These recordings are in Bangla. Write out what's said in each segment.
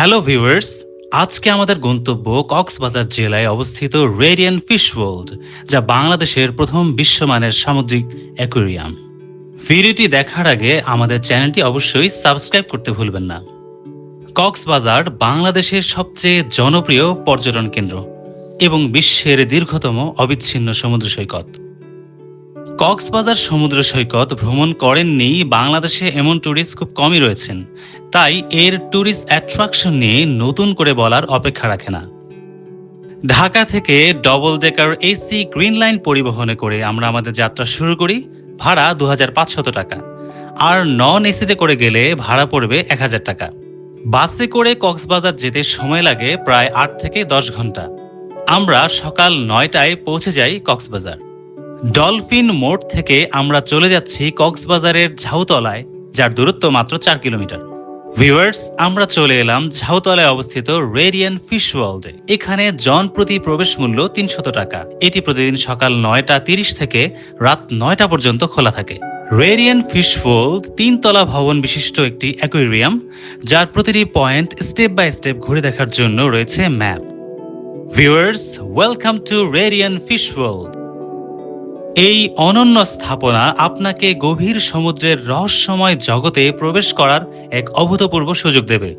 হ্যালো ভিউয়ার্স, আজকে আমাদের গন্তব্য কক্সবাজার জেলায় অবস্থিত রেডিয়ান ফিশ ওয়ার্ল্ড, যা বাংলাদেশের প্রথম বিশ্বমানের সামুদ্রিক অ্যাকোরিয়াম। ভিডিওটি দেখার আগে আমাদের চ্যানেলটি অবশ্যই সাবস্ক্রাইব করতে ভুলবেন না। কক্সবাজার বাংলাদেশের সবচেয়ে জনপ্রিয় পর্যটন কেন্দ্র এবং বিশ্বের দীর্ঘতম অবিচ্ছিন্ন সমুদ্র সৈকত। কক্সবাজার সমুদ্র সৈকত ভ্রমণ করেননি, বাংলাদেশে এমন ট্যুরিস্ট খুব কমই রয়েছেন। তাই এর ট্যুরিস্ট অ্যাট্রাকশন নিয়ে নতুন করে বলার অপেক্ষা রাখে না। ঢাকা থেকে double decker AC green line পরিবহনে করে আমরা আমাদের যাত্রা শুরু করি, ভাড়া দু টাকা। আর নন এসিতে করে গেলে ভাড়া পড়বে এক হাজার টাকা। বাসে করে কক্সবাজার যেতে সময় লাগে প্রায় আট থেকে দশ ঘণ্টা। আমরা সকাল নয়টায় পৌঁছে যাই কক্সবাজার। ডলফিন মোড় থেকে আমরা চলে যাচ্ছি কক্সবাজারের ঝাউতলায়, যার দূরত্ব মাত্র চার কিলোমিটার। ভিউয়ার্স, আমরা চলে এলাম ঝাউতলায় অবস্থিত রেডিয়ান ফিশ ওয়ার্ল্ডে। এখানে জন প্রতি প্রবেশ মূল্য তিনশত টাকা। এটি প্রতিদিন সকাল নয়টা তিরিশ থেকে রাত নয়টা পর্যন্ত খোলা থাকে। রেডিয়ান ফিশ ওয়ার্ল্ড তিনতলা ভবন বিশিষ্ট একটি অ্যাকোয়ারিয়াম যার প্রতিটি পয়েন্ট স্টেপ বাই স্টেপ ঘুরে দেখার জন্য রয়েছে map. Viewers, welcome to Radiant Fish World. এই অনন্য স্থাপনা আপনাকে গভীর সমুদ্রের রহস্যময় জগতে প্রবেশ করার এক অভূতপূর্ব সুযোগ দেবে,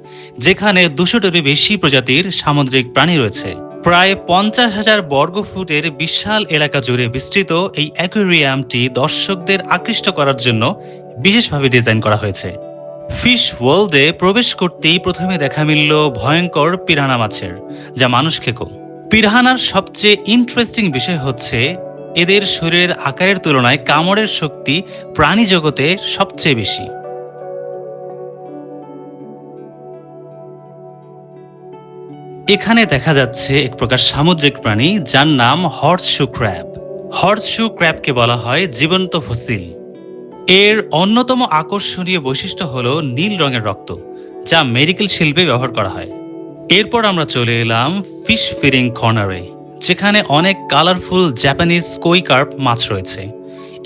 যেখানে দুশোটিরও বেশি প্রজাতির সামুদ্রিক প্রাণী রয়েছে। প্রায় পঞ্চাশ হাজার বর্গ ফুটের বিশাল এলাকা জুড়ে বিস্তৃত এই অ্যাকোয়ারিয়ামটি দর্শকদের আকৃষ্ট করার জন্য বিশেষভাবে ডিজাইন করা হয়েছে। ফিশ ওয়ার্ল্ডে প্রবেশ করতেই প্রথমে দেখা মিলল ভয়ঙ্কর পিরানা মাছের, যা মানুষ খেকো পিরাহানার সবচেয়ে ইন্টারেস্টিং বিষয় হচ্ছে এদের শরীরের আকারের তুলনায় কামড়ের শক্তি প্রাণী জগতে সবচেয়ে বেশি। এখানে দেখা যাচ্ছে এক প্রকার সামুদ্রিক প্রাণী যার নাম হর্সশু ক্র্যাব। হর্সশু ক্র্যাবকে বলা হয় জীবন্ত ফসিল। এর অন্যতম আকর্ষণীয় বৈশিষ্ট্য হল নীল রঙের রক্ত, যা মেডিকেল শিল্পে ব্যবহার করা হয়। এরপর আমরা চলে এলাম ফিশ ফিরিং কর্নারে। যেখানে অনেক কালারফুল জাপানিজ কই কার্প মাছ রয়েছে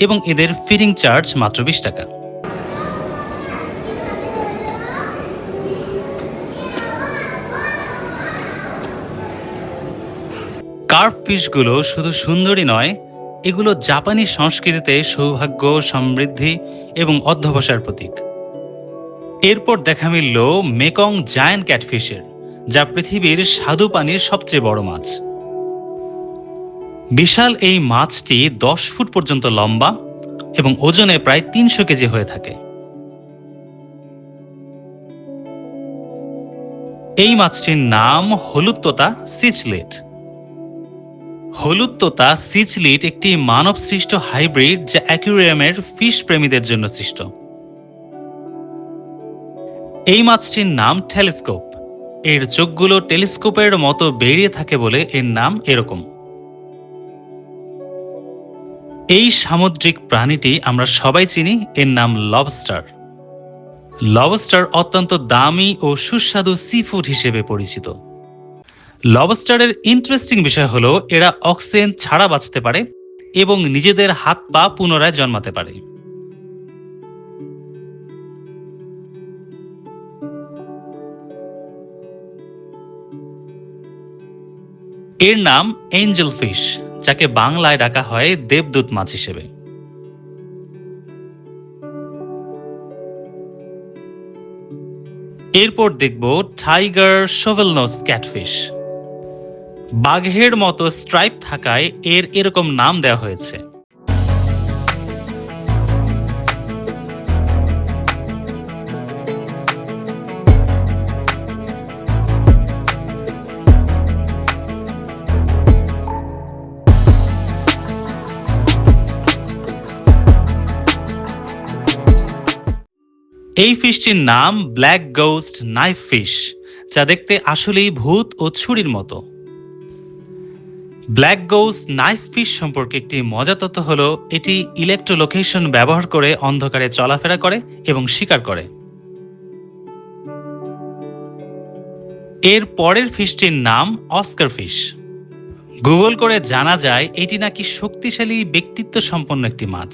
এবং এদের ফিডিং চার্জ মাত্র বিশ টাকা। কার্প ফিশগুলো শুধু সুন্দরী নয়, এগুলো জাপানি সংস্কৃতিতে সৌভাগ্য, সমৃদ্ধি এবং অধ্যবসার প্রতীক। এরপর দেখা মিলল মেকং জায়ান্ট ক্যাটফিশের যা পৃথিবীর স্বাদু পানির সবচেয়ে বড় মাছ। বিশাল এই মাছটি দশ ফুট পর্যন্ত লম্বা এবং ওজনে প্রায় তিনশো কেজি হয়ে থাকে। এই মাছটির নাম হলুদ তোতা সিচলেট হলুদ তোতা সিচলিট একটি মানব সৃষ্ট হাইব্রিড যা অ্যাকুরিয়ামের ফিশ প্রেমীদের জন্য সৃষ্ট। এই মাছটির নাম টেলিস্কোপ। এর চোখগুলো টেলিস্কোপের মতো বেরিয়ে থাকে বলে এর নাম এরকম। এই সামুদ্রিক প্রাণীটি আমরা সবাই চিনি, এর নাম লবস্টার লবস্টার অত্যন্ত দামি ও সুস্বাদু সি ফুড হিসেবে পরিচিত। লবস্টারের ইন্টারেস্টিং বিষয় হলো, এরা অক্সিজেন ছাড়া বাঁচতে পারে এবং নিজেদের হাত পা পুনরায় জন্মাতে পারে। এর নাম এঞ্জেল ফিশ যাকে বাংলায় ডাকা হয় দেবদূত মাছ হিসেবে। এরপর দেখব টাইগার শোভেলনোস ক্যাটফিশ। বাঘের মতো স্ট্রাইপ থাকায় এর এরকম নাম দেওয়া হয়েছে। এই ফিশটির নাম ব্ল্যাক গোস্ট নাইফ ফিশ, যা দেখতে আসলেই ভূত ও ছুরির মতো। ব্ল্যাক গোস্ট নাইফ ফিশ সম্পর্কে একটি মজা তথ্য হল, এটি ইলেকট্রোলোকেশন ব্যবহার করে অন্ধকারে চলাফেরা করে এবং শিকার করে। এর পরের ফিশটির নাম অস্কার ফিশ। গুগল করে জানা যায়, এটি নাকি শক্তিশালী ব্যক্তিত্ব সম্পন্ন একটি মাছ।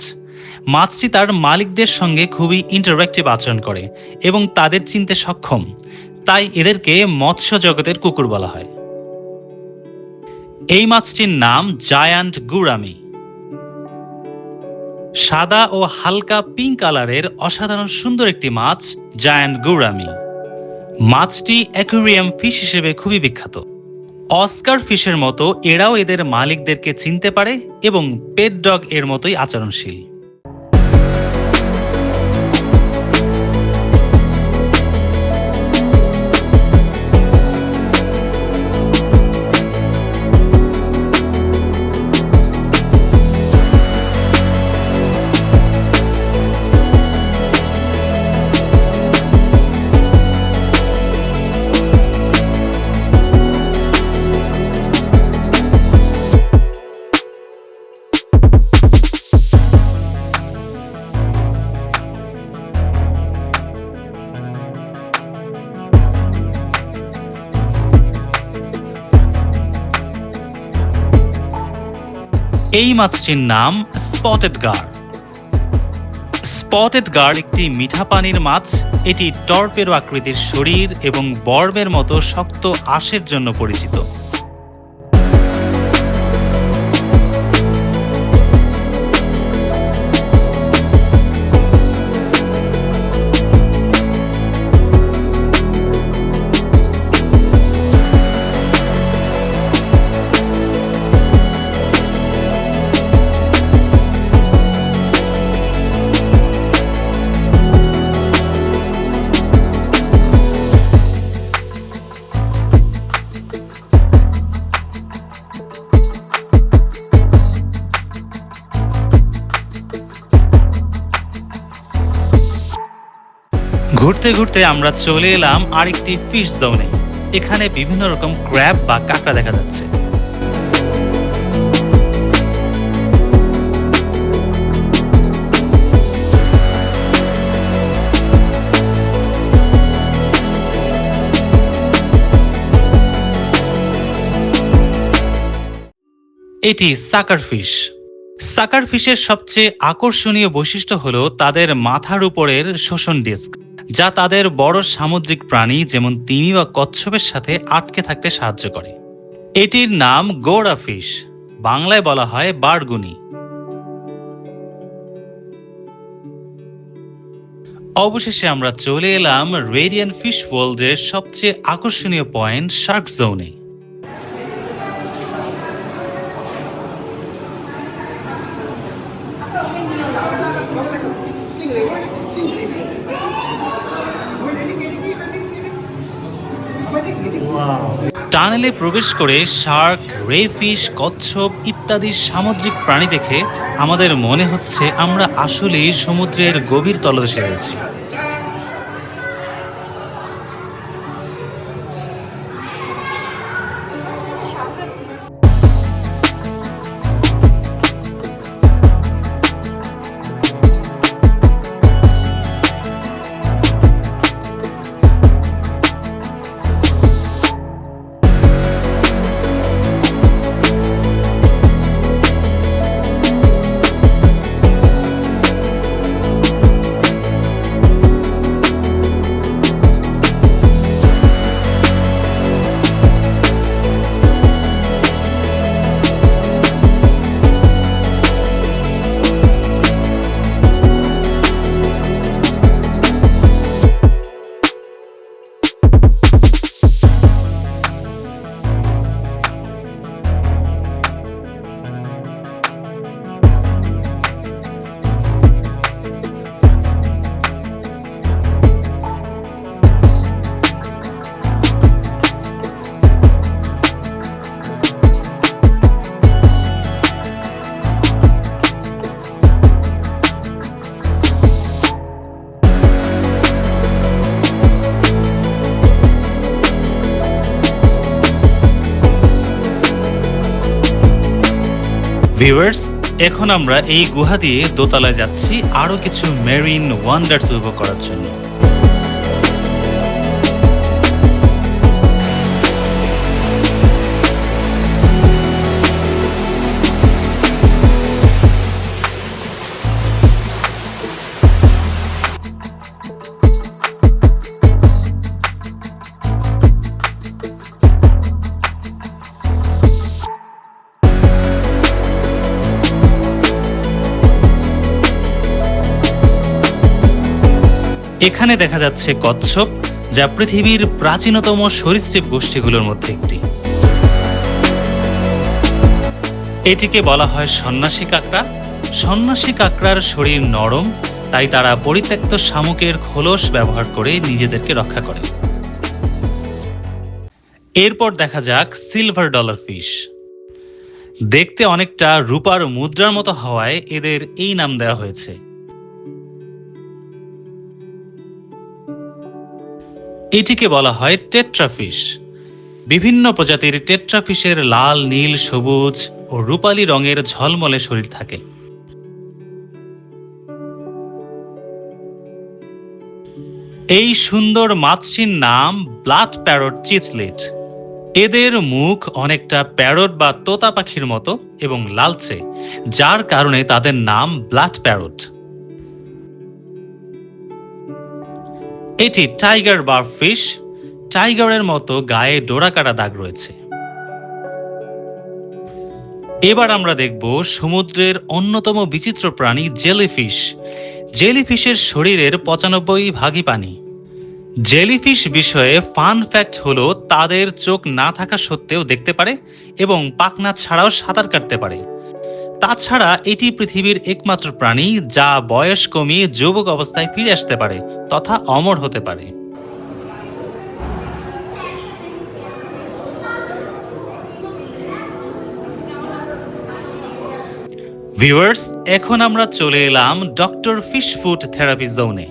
মাছটি তার মালিকদের সঙ্গে খুবই ইন্টারাক্টিভ আচরণ করে এবং তাদের চিনতে সক্ষম। তাই এদেরকে মৎস্য জগতের কুকুর বলা হয়। এই মাছটির নাম জায়ান্ট গুরামি সাদা ও হালকা পিঙ্ক কালারের অসাধারণ সুন্দর একটি মাছ জায়ান্ট গুরামি মাছটি অ্যাকুরিয়াম ফিশ হিসেবে খুবই বিখ্যাত। অস্কার ফিশের মতো এরাও এদের মালিকদেরকে চিনতে পারে এবং পেট ডগ এর মতোই আচরণশীল। এই মাছটির নাম স্পটেড গার। স্পটেড গার একটি মিঠা পানির মাছ। এটি টর্পেরো আকৃতির শরীর এবং বর্বের মতো শক্ত আঁশের জন্য পরিচিত। ঘুরতে ঘুরতে আমরা চলে এলাম আরেকটি ফিশ জোনে এখানে বিভিন্ন রকম ক্র্যাব বা কাঁকড়া দেখা যাচ্ছে। এটি সাকার ফিশ সাকার ফিশের সবচেয়ে আকর্ষণীয় বৈশিষ্ট্য হল তাদের মাথার উপরের শোষণ ডিস্ক যা তাদের বড় সামুদ্রিক প্রাণী যেমন তিমি বা কচ্ছপের সাথে আটকে থাকতে সাহায্য করে। এটির নাম গোড়া ফিশ, বাংলায় বলা হয় বারগুনি। অবশেষে আমরা চলে এলাম রেডিয়ান ফিশ ওয়ার্ল্ডের সবচেয়ে আকর্ষণীয় পয়েন্ট শার্ক জোনে। টানেলে প্রবেশ করে শার্ক রেফিস কচ্ছপ ইত্যাদি সামুদ্রিক প্রাণী দেখে আমাদের মনে হচ্ছে আমরা আসলেই সমুদ্রের গভীর তলদেশে রয়েছি। ভিউয়ার্স এখন আমরা এই গুহা দিয়ে দোতলায় যাচ্ছি আরও কিছু মেরিন ওয়ান্ডার্স উপভোগ করার জন্য। এখানে দেখা যাচ্ছে কচ্ছপ, যা পৃথিবীর প্রাচীনতম সরীসৃপ গোষ্ঠীগুলোর মধ্যে একটি। এটিকে বলা হয় সন্ন্যাসী কাঁকড়া। সন্ন্যাসী কাঁকড়ার শরীর নরম, তাই তারা পরিত্যক্ত শামুকের খোলস ব্যবহার করে নিজেদেরকে রক্ষা করে। এরপর দেখা যাক সিলভার ডলার ফিশ। দেখতে অনেকটা রূপার মুদ্রার মতো হওয়ায় এদের এই নাম দেওয়া হয়েছে। এটিকে বলা হয় টেট্রাফিশ। বিভিন্ন প্রজাতির টেট্রাফিশের লাল, নীল, সবুজ ও রূপালী রঙের ঝলমলে শরীর থাকে। এই সুন্দর মাছটির নাম ব্লাড প্যারট চিচলিট এদের মুখ অনেকটা প্যারট বা তোতা পাখির মতো এবং লালচে, যার কারণে তাদের নাম ব্লাড প্যারট। এটি টাইগার বার ফিশ টাইগারের মতো গায়ে ডোরাকাটা দাগ রয়েছে। এবার আমরা দেখব সমুদ্রের অন্যতম বিচিত্র প্রাণী জেলিফিশ জেলিফিশের শরীরের পঁচানব্বই ভাগই পানি। জেলিফিশ বিষয়ে ফান ফ্যাক্ট হলো, তাদের চোখ না থাকা সত্ত্বেও দেখতে পারে এবং পাখনা ছাড়াও সাঁতার কাটতে পারে। তাছাড়া এটি পৃথিবীর একমাত্র প্রাণী যা বয়স কমিয়ে যুবক অবস্থায় ফিরে আসতে পারে তথা অমর হতে পারে। ভিউয়ার্স, এখন আমরা চলে এলাম ডক্টর ফিশ ফুড থেরাপি জোনে।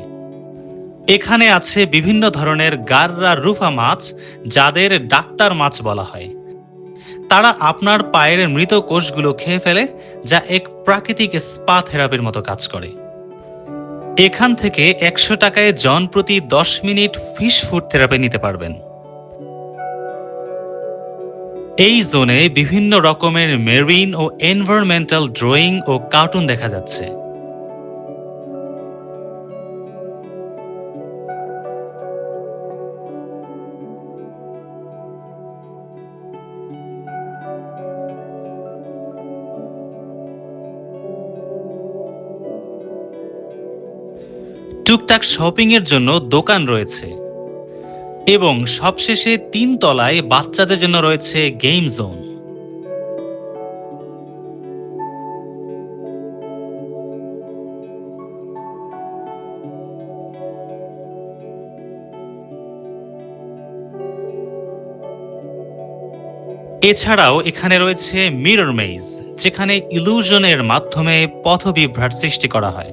এখানে আছে বিভিন্ন ধরনের গাররা রুফা মাছ, যাদের ডাক্তার মাছ বলা হয়। তারা আপনার পায়ের মৃত কোষগুলো খেয়ে ফেলে, যা এক প্রাকৃতিক স্পা থেরাপির মতো কাজ করে। এখান থেকে একশো টাকায় জন প্রতি দশ মিনিট ফিশ ফুড থেরাপি নিতে পারবেন। এই জোনে বিভিন্ন রকমের মেরিন ও এনভায়রনমেন্টাল ড্রয়িং ও কার্টুন দেখা যাচ্ছে। টুকটাক শপিং এর জন্য দোকান রয়েছে। এবং সবশেষে তিন তলায় বাচ্চাদের জন্য রয়েছে গেম জোন। এছাড়াও এখানে রয়েছে মিরর মেইজ, যেখানে ইলুশনের মাধ্যমে পথবিভ্রাট সৃষ্টি করা হয়।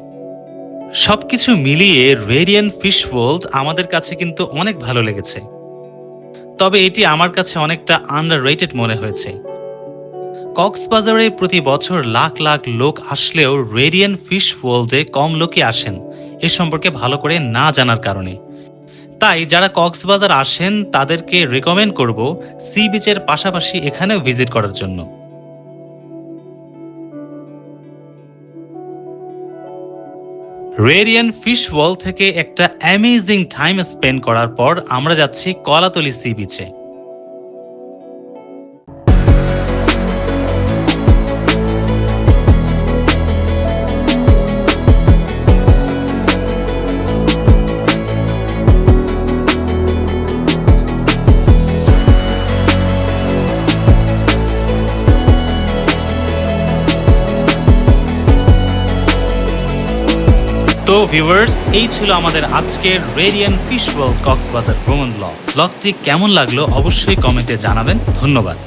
সবকিছু মিলিয়ে রেডিয়ান ফিশ ওয়ার্ল্ড আমাদের কাছে কিন্তু অনেক ভালো লেগেছে। তবে এটি আমার কাছে অনেকটা আন্ডার রেটেড মনে হয়েছে। কক্সবাজারে প্রতি বছর লাখ লাখ লোক আসলেও রেডিয়ান ফিশ ওয়ার্ল্ডে কম লোকই আসেন, এ সম্পর্কে ভালো করে না জানার কারণে। তাই যারা কক্সবাজার আসেন, তাদেরকে রেকমেন্ড করব সি বিচের পাশাপাশি এখানেও ভিজিট করার জন্য। রেডিয়ান ফিশ ওয়াল থেকে একটা অ্যামেজিং টাইম স্পেন্ড করার পর আমরা যাচ্ছি কলাতলি সি বিচে তো ভিউয়ার্স এই ছিল আমাদের আজকের রেডিয়ান ফিশ ওয়ার্ল্ড কক্সবাজার ভ্রমণ ব্লগ ব্লগটি কেমন লাগল অবশ্যই কমেন্টে জানাবেন। ধন্যবাদ।